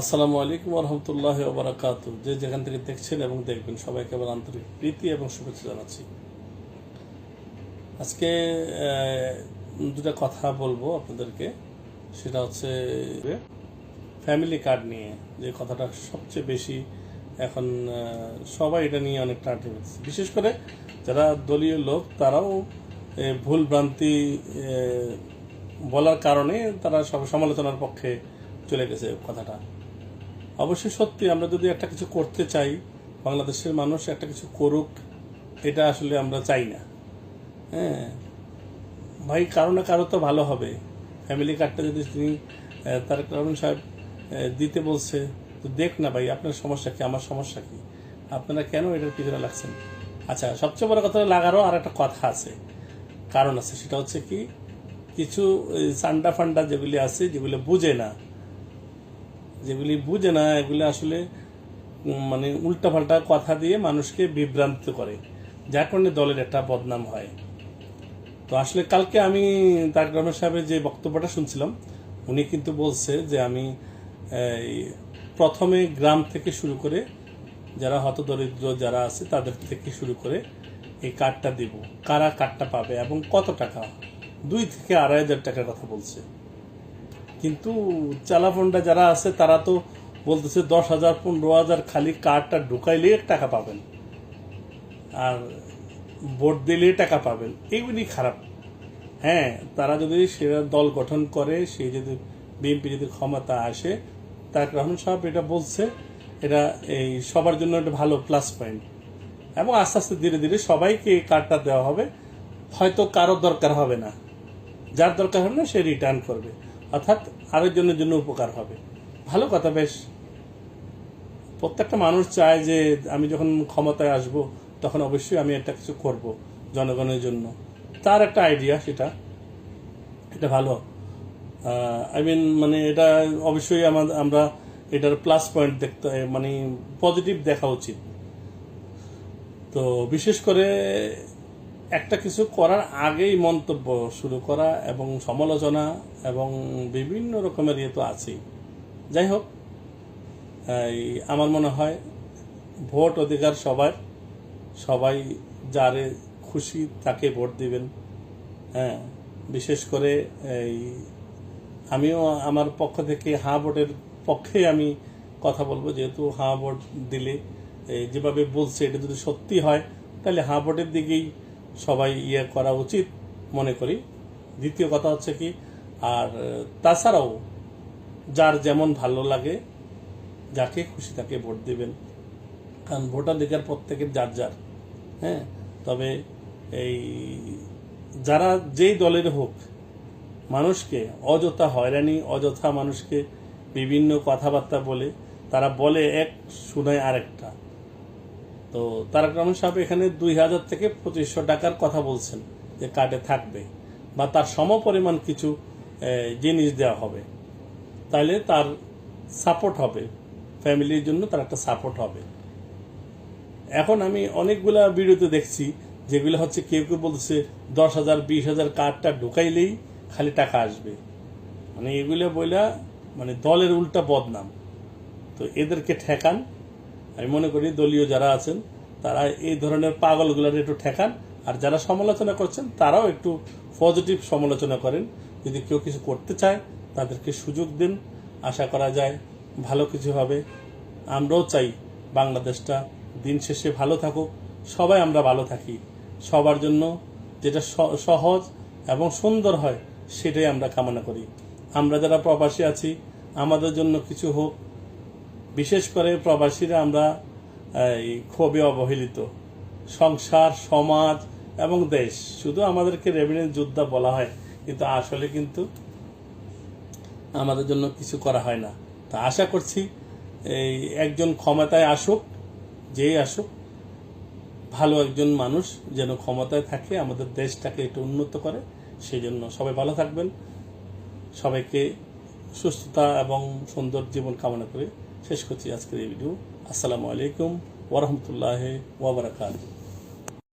আসসালামু আলাইকুম রহমতুল্লাহ ওবরাকাত যে যেখান থেকে দেখছেন এবং দেখবেন, সবাইকে আবার আন্তরিক প্রীতি এবং শুভেচ্ছা জানাচ্ছি। আজকে দুটা কথা বলব আপনাদেরকে। সেটা হচ্ছে ফ্যামিলি কার্ড নিয়ে যে কথাটা সবচেয়ে বেশি এখন সবাই এটা নিয়ে অনেক টার্টি হচ্ছে বিশেষ করে যারা দলীয় লোক, তারাও ভুল ভ্রান্তি বলার কারণে তারা সব সমালোচনার পক্ষে চলে গেছে কথাটা। অবশ্যই সত্যি, আমরা যদি একটা কিছু করতে চাই, বাংলাদেশের মানুষ একটা কিছু করুক, এটা আসলে আমরা চাই না। হ্যাঁ। ভাই, কারও না কারও তো ভালো হবে। ফ্যামিলি কার্ডটা যদি তিনি তার কারণ সাহেব দিতে বলছে, তো দেখ না ভাই, আপনার সমস্যা কি, আমার সমস্যা কি? আপনারা কেন এটার পিছনে লাগছেন? আচ্ছা সবচেয়ে বড় কথা লাগারও আর একটা কথা আছে, কারণ আছে, সেটা হচ্ছে কি, কিছু সান্ডা ফান্ডা যেগুলি আছে, যেগুলো বুঝে না যেগুলি বুঝে না, এগুলি আসলে মানে উল্টাপাল্টা কথা দিয়ে মানুষকে বিভ্রান্ত করে, যার কারণে দলের একটা বদনাম হয়। তো আসলে কালকে আমি তার রহমান সাহেবের যে বক্তব্যটা শুনছিলাম, উনি কিন্তু বলছে যে আমি প্রথমে গ্রাম থেকে শুরু করে যারা হতদরিদ্র যারা আছে তাদের থেকে শুরু করে এই কার্ডটা দিব। কারা কার্ডটা পাবে এবং কত টাকা? দুই থেকে আড়াই হাজার টাকার কথা বলছে। কিন্তু চালাফোনটা যারা আছে, তারা তো বলতেছে দশ হাজার, পনেরো হাজার খালি কার্ডটা ঢুকাইলে টাকা পাবেন। আর ভোট দিলে টাকা পাবেন। এইগুলি খারাপ। হ্যাঁ তারা যদি সেরা দল গঠন করে সেই যদি বিএনপি যদি ক্ষমতা আসে, তারেক রহমান সাহেব এটা বলছে, এটা এই সবার জন্য একটা ভালো প্লাস পয়েন্ট এবং আস্তে আস্তে ধীরে ধীরে সবাইকে এই কার্ডটা দেওয়া হবে। হয়তো কারও দরকার হবে না। যার দরকার হবে না, সে রিটার্ন করবে। অর্থাৎ আরেকজনের জন্য উপকার হবে। ভালো কথা, বেশ। প্রত্যেকটা মানুষ চায় যে আমি যখন ক্ষমতায় আসব, তখন অবশ্যই আমি একটা কিছু করব জনগণের জন্য। তার একটা আইডিয়া সেটা। এটা ভালো। আই মিন মানে এটা অবশ্যই আমাদের আমরা এটার প্লাস পয়েন্ট দেখতে মানে পজিটিভ দেখা উচিত। তো বিশেষ করে একটা কিছু করার আগেই মন্তব্য শুরু করা এবং সমালোচনা এবং বিভিন্ন রকমের ইয়ে তো আছেই। যাই হোক, এই আমার মনে হয় ভোট অধিকার সবার, সবাই যারে খুশি তাকে ভোট দিবেন। হ্যাঁ বিশেষ করে এই আমিও আমার পক্ষ থেকে হাঁ ভোটের পক্ষে আমি কথা বলব, যেহেতু হাঁ ভোট দিলে যেভাবে বলছে, এটা যদি সত্যি হয়, তাহলে হাঁ ভোটের দিকেই সবাই ইয়ে করা উচিত মনে করি। দ্বিতীয় কথা হচ্ছে কি, আর, তাছাড়াও যার যেমন ভালো লাগে, যাকে খুশি তাকে ভোট দেবেন। কারণ ভোটাধিকার প্রত্যেকের যার যার হ্যাঁ? তবে এই যারা যেই দলের হোক, মানুষকে অযথা হয়রানি, অযথা মানুষকে বিভিন্ন কথাবার্তা বলে, তারা বলে এক শোনায় আরেকটা। তো তারাক রহমান সাহেব এখানে দুই হাজার থেকে পঁচিশশো টাকার কথা বলছেন যে কার্ডে থাকবে বা তার সমপরিমাণ কিছু জিনিস দেওয়া হবে। তাহলে তার সাপোর্ট হবে। ফ্যামিলির জন্য তার একটা সাপোর্ট হবে। এখন আমি অনেকগুলা ভিডিওতে দেখছি যেগুলো হচ্ছে কেউ কেউ বলছে দশ হাজার, বিশ হাজার কার্ডটা ঢুকাইলেই খালি টাকা আসবে। মানে এগুলো বইলা মানে দলের উল্টা বদনাম। তো এদেরকে ঠেকান। আমি মনে করি দলীয় যারা আছেন, তারা এই ধরনের পাগলগুলোর একটু ঠেকান, আর যারা সমালোচনা করছেন, তারাও একটু পজিটিভ সমালোচনা করেন। যদি কেউ কিছু করতে চায়, তাদেরকে সুযোগ দিন। আশা করা যায় ভালো কিছু হবে। আমরাও চাই বাংলাদেশটা দিন শেষে ভালো থাকুক। সবাই আমরা ভালো থাকি। সবার জন্য যেটা সহজ এবং সুন্দর হয়, সেটাই আমরা কামনা করি। আমরা যারা প্রবাসী আছি, আমাদের জন্য কিছু হোক বিশেষ করে প্রবাসীরা আমরা এই, খুবই অবহেলিত। সংসার সমাজ এবং দেশ শুধু আমাদেরকে রেভিনিউ যোদ্ধা বলা হয় কিন্তু আসলে কিন্তু আমাদের জন্য কিছু করা হয় না। তা আশা করছি এই একজন ক্ষমতায় আসুক যেই আসুক ভালো একজন মানুষ যেন ক্ষমতায় থাকে আমাদের দেশটাকে একটু উন্নত করে সেই জন্য সবাই ভালো থাকবেন। সবাইকে সুস্থতা এবং সুন্দর জীবন কামনা করে। শেষ করছি আজকের এই ভিডিও আসসালামু আলাইকুম ওরহমতুল্লাহ ওবরাকাত